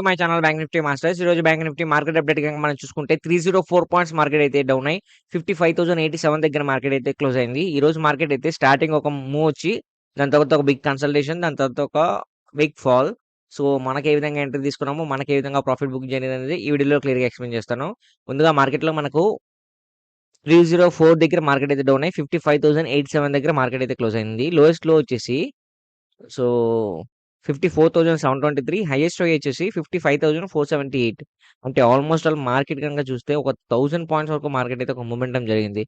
To my channel bank nifty masters ఈ రోజు bank nifty market update కనుక మనం చూసుకుంటే three zero four points market అయితే డౌన్ అయ్యి fifty five thousand eighty seven దగ్గర మార్కెట్ అయితే క్లోజ్ అయింది. ఈ రోజు మార్కెట్ అయితే స్టార్టింగ్ ఒక మూవ్ వచ్చి దాని తర్వాత ఒక బిగ్ కన్సల్టేషన్ దాని తర్వాత ఒక బిగ్ ఫాల్ సో మనకి ఏ విధంగా ఎంట్రీ తీసుకున్నాము మనకి ఏ విధంగా ప్రాఫిట్ బుక్ చేయలేదు అనేది ఈ వీడియోలో క్లియర్గా ఎక్స్ప్లెయిన్ చేస్తాను. ముందుగా మార్కెట్లో మనకు త్రీ జీరో ఫోర్ దగ్గర మార్కెట్ అయితే డౌన్ అయ్యి fifty five thousand eight seven దగ్గర మార్కెట్ అయితే క్లోజ్ అయింది. లోయెస్ట్లో వచ్చేసి so fifty four thousand seven twenty three highest వచ్చేసి fifty five thousand four seventy eight. అంటే ఆల్మోస్ట్ ఆల్ మార్కెట్ కనుక చూస్తే ఒక థౌసండ్ పాయింట్స్ వరకు మార్కెట్ అయితే ఒక మూమెంటం జరిగింది.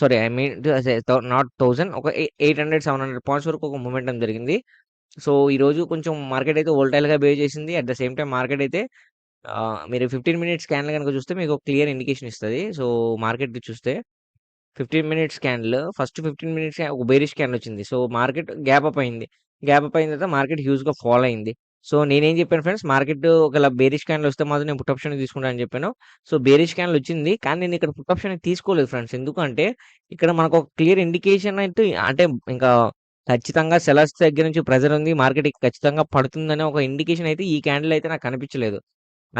Sorry I mean not thousand ఒక eight hundred seven hundred points వరకు ఒక మూమెంటం జరిగింది. సో ఈ రోజు కొంచెం మార్కెట్ అయితే వోల్టైల్గా బే చేసింది. At the same time market అయితే మీరు ఫిఫ్టీన్ మినిట్స్ స్కాన్లు కనుక చూస్తే మీకు క్లియర్ ఇండికేషన్ ఇస్తుంది. సో మార్కెట్ చూస్తే ఫిఫ్టీన్ మినిట్స్ స్కాన్లు ఫస్ట్ ఫిఫ్టీన్ మినిట్స్ ఒక బేరిష్ స్కాన్ వచ్చింది. సో మార్కెట్ గ్యాప్ అప్ అయింది. గ్యాప్ అప్ అయిన తర్వాత మార్కెట్ హ్యూజ్గా ఫాలో అయింది. సో నేనేం చెప్పాను ఫ్రెండ్స్ మార్కెట్ ఒకవేళ బేరిష్ క్యాండిల్ వస్తే మాత్రం నేను పుట్ ఆప్షన్ తీసుకుంటాను అని చెప్పాను. సో బేరిష్ క్యాండిల్ వచ్చింది. కానీ నేను ఇక్కడ పుట్ ఆప్షన్ తీసుకోలేదు ఫ్రెండ్స్. ఎందుకంటే ఇక్కడ మనకు ఒక క్లియర్ ఇండికేషన్ అయితే అంటే ఇంకా ఖచ్చితంగా సెలర్స్ దగ్గర నుంచి ప్రెజర్ ఉంది. మార్కెట్ ఖచ్చితంగా పడుతుందనే ఒక ఇండికేషన్ అయితే ఈ క్యాండిల్ అయితే నాకు కనిపించలేదు.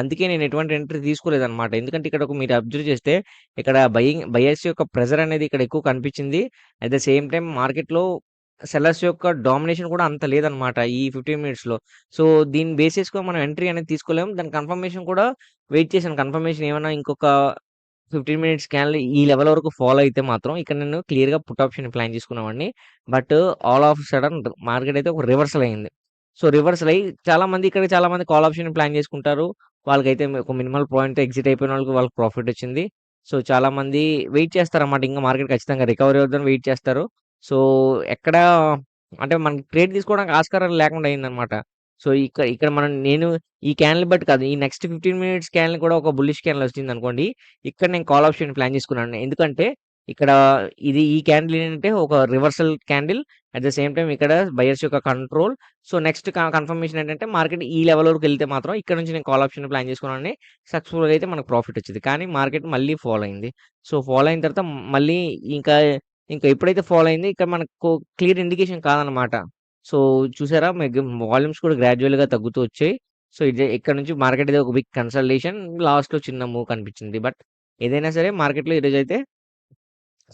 అందుకే నేను ఎటువంటి ఎంట్రీ తీసుకోలేదు అనమాట ఎందుకంటే ఇక్కడ ఒక మీరు అబ్జర్వ్ చేస్తే ఇక్కడ బయింగ్ బయర్స్ యొక్క ప్రెజర్ అనేది ఇక్కడ ఎక్కువ కనిపించింది. అట్ ద సేమ్ టైం మార్కెట్లో సెల్లర్స్ యొక్క డామినేషన్ కూడా అంత లేదనమాట ఈ ఫిఫ్టీన్ మినిట్స్లో. సో దీన్ని బేస్ చేసుకొని మనం ఎంట్రీ అనేది తీసుకోలేము. దాని కన్ఫర్మేషన్ కూడా వెయిట్ చేశాను. కన్ఫర్మేషన్ ఏమైనా ఇంకొక ఫిఫ్టీన్ మినిట్స్ క్యాన్ ఈ లెవెల్ వరకు ఫాలో అయితే మాత్రం ఇక్కడ నేను క్లియర్గా పుట్ ఆప్షన్ ప్లాన్ చేసుకున్నామండి but all of sudden market అయితే ఒక రివర్సల్ అయింది. సో రివర్సల్ అయ్యి చాలా మంది ఇక్కడ చాలా మంది కాల్ ఆప్షన్ ప్లాన్ చేసుకుంటారు. వాళ్ళకైతే ఒక మినిమల్ పాయింట్ ఎగ్జిట్ అయిపోయిన వాళ్ళకి వాళ్ళకి ప్రాఫిట్ వచ్చింది. సో చాలా మంది వెయిట్ చేస్తారన్నమాట. ఇంకా మార్కెట్ ఖచ్చితంగా రికవరీ అవుతుందని వెయిట్ చేస్తారు. సో ఎక్కడ అంటే మనకి క్రియేట్ తీసుకోవడానికి ఆస్కారం లేకుండా అయిందనమాట. సో ఇక్కడ ఇక్కడ మనం నేను ఈ క్యాన్లు బట్టి కాదు ఈ నెక్స్ట్ ఫిఫ్టీన్ మినిట్స్ క్యాన్ కూడా ఒక బుల్లిష్ క్యాన్లు వచ్చింది అనుకోండి ఇక్కడ నేను కాల్ ఆప్షన్ ప్లాన్ చేసుకున్నాను. ఎందుకంటే ఇక్కడ ఇది ఈ క్యాండిల్ ఏంటంటే ఒక reversal candle at the same time ఇక్కడ బయర్స్ యొక్క కంట్రోల్. సో నెక్స్ట్ కన్ఫర్మేషన్ ఏంటంటే మార్కెట్ ఈ లెవెల్ వరకు వెళ్తే మాత్రం ఇక్కడ నుంచి నేను కాల్ ఆప్షన్ ప్లాన్ చేసుకున్నాను. సక్సెస్ఫుల్గా అయితే మనకు ప్రాఫిట్ వచ్చింది. కానీ మార్కెట్ మళ్ళీ ఫాలో అయింది. సో ఫాలో అయిన తర్వాత మళ్ళీ ఇంకా ఇంకా ఎప్పుడైతే ఫాలో అయింది ఇక్కడ మనకు క్లియర్ ఇండికేషన్ కాదనమాట. సో చూసారా? మీకు వాల్యూమ్స్ కూడా గ్రాడ్యువల్గా తగ్గుతూ వచ్చాయి. సో ఇది ఇక్కడ నుంచి మార్కెట్ అయితే ఒక బిగ్ కన్సల్టేషన్. లాస్ట్లో చిన్న మూవ్ కనిపించింది బట్ ఏదైనా సరే మార్కెట్లో ఈరోజు అయితే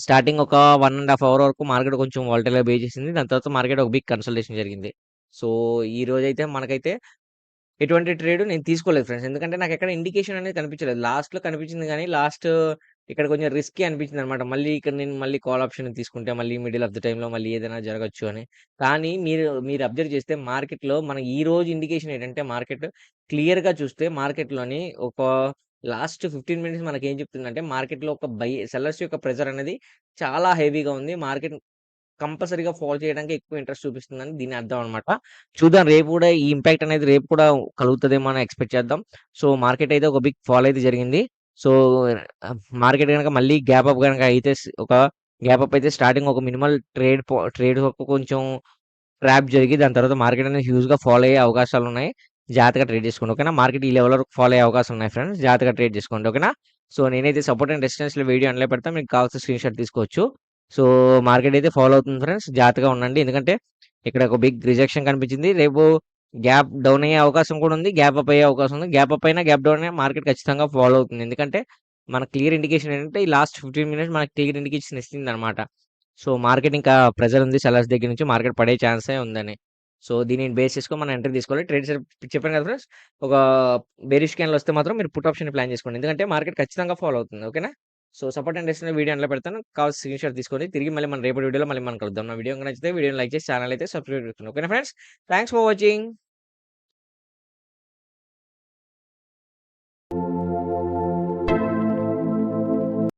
స్టార్టింగ్ ఒక వన్ అండ్ హాఫ్ అవర్ వరకు మార్కెట్ కొంచెం వాల్టైల్గా బే చేసింది. దాని తర్వాత మార్కెట్ ఒక బిగ్ కన్సల్టేషన్ జరిగింది. సో ఈ రోజు అయితే మనకైతే ఎటువంటి ట్రేడ్ నేను తీసుకోలేదు ఫ్రెండ్స్. ఎందుకంటే నాకు ఎక్కడ ఇండికేషన్ అనేది కనిపించలేదు. లాస్ట్లో కనిపించింది కానీ లాస్ట్ ఇక్కడ కొంచెం రిస్కీ అనిపించింది అనమాట మళ్ళీ ఇక్కడ నేను మళ్ళీ కాల్ ఆప్షన్ తీసుకుంటే మళ్ళీ మిడిల్ ఆఫ్ ద టైంలో మళ్ళీ ఏదైనా జరగచ్చు అని. కానీ మీరు మీరు అబ్జర్వ్ చేస్తే మార్కెట్లో మన ఈ రోజు ఇండికేషన్ ఏంటంటే మార్కెట్ క్లియర్గా చూస్తే మార్కెట్లోని ఒక లాస్ట్ ఫిఫ్టీన్ మినిట్స్ మనకి ఏం చెప్తుందంటే మార్కెట్లో ఒక బై సెల్లర్స్ యొక్క ప్రెజర్ అనేది చాలా హెవీగా ఉంది. మార్కెట్ కంపల్సరీగా ఫాలో చేయడానికి ఎక్కువ ఇంట్రెస్ట్ చూపిస్తుందని దీని అర్థం అనమాట చూద్దాం రేపు కూడా ఈ ఇంపాక్ట్ అనేది రేపు కూడా కలుగుతుందేమో అని ఎక్స్పెక్ట్ చేద్దాం. సో మార్కెట్ అయితే ఒక బిగ్ ఫాల్ అయితే జరిగింది. సో మార్కెట్ కనుక మళ్ళీ గ్యాప్ అప్ కనుక అయితే ఒక గ్యాప్ అప్ అయితే స్టార్టింగ్ ఒక మినిమల్ ట్రేడ్ ట్రేడ్ వరకు కొంచెం ట్రాప్ జరిగి దాని తర్వాత మార్కెట్ అనేది హ్యూజ్గా ఫాలో అయ్యే అవకాశాలు ఉన్నాయి. జాగ్రత్తగా ట్రేడ్ చేసుకోండి ఓకేనా? మార్కెట్ ఈ లెవెల్ వరకు ఫాలో అయ్యే అవకాశం ఉన్నాయి ఫ్రెండ్స్. జాగ్రత్తగా ట్రేడ్ చేసుకోండి ఓకేనా? సో నేనైతే సపోర్ట్ అండ్ రెసిస్టెన్స్లో వీడియో అనలే పెడతా. మీకు కావాల్సిన స్క్రీన్ షాట్ తీసుకోవచ్చు. సో మార్కెట్ అయితే ఫాలో అవుతుంది ఫ్రెండ్స్. జాగ్రత్తగా ఉండండి. ఎందుకంటే ఇక్కడ ఒక బిగ్ రిజెక్షన్ కనిపించింది. రేపు గ్యాప్ డౌన్ అయ్యే అవకాశం కూడా ఉంది. గ్యాప్ అప్ అయ్యే అవకాశం ఉంది. గ్యాప్ అప్ అయినా గ్యాప్ డౌన్ అయినా మార్కెట్ ఖచ్చితంగా ఫాలో అవుతుంది. ఎందుకంటే మన క్లియర్ ఇండికేషన్ ఏంటంటే ఈ లాస్ట్ ఫిఫ్టీన్ మినిట్స్ మనకి క్లియర్ ఇండికేషన్ ఇస్తుంది అనమాట సో మార్కెట్ ఇంకా ప్రెజర్ ఉంది సెలర్స్ దగ్గర నుంచి మార్కెట్ పడే ఛాన్సే ఉందని. సో దీనిని బేస్ చేసుకొని మనం ఎంట్రీ తీసుకోవాలి. ట్రేడ్ చెప్పాను కదా ఫ్రెండ్స్ ఒక బేరిష్ క్యాన్లు వస్తే మాత్రం మీరు పుట్ ఆప్షన్ ప్లాన్ చేసుకోండి. ఎందుకంటే మార్కెట్ ఖచ్చితంగా ఫాలో అవుతుంది. ఓకేనా? So support and rest video అందులో పెడతాను. కావాల్సి స్క్రీన్ షాట్ తీసుకొని తిరిగి మళ్ళీ మన రేపటి వీడియోలో మళ్ళీ మనం కలుద్దాం. నా వీడియో నచ్చితే వీడియో లైక్ చేసి ఛానల్ అయితే సబ్స్క్రైబ్ చేసుకోండి ఓకేనా ఫ్రెండ్స్ థ్యాంక్స్ ఫర్ వాచింగ్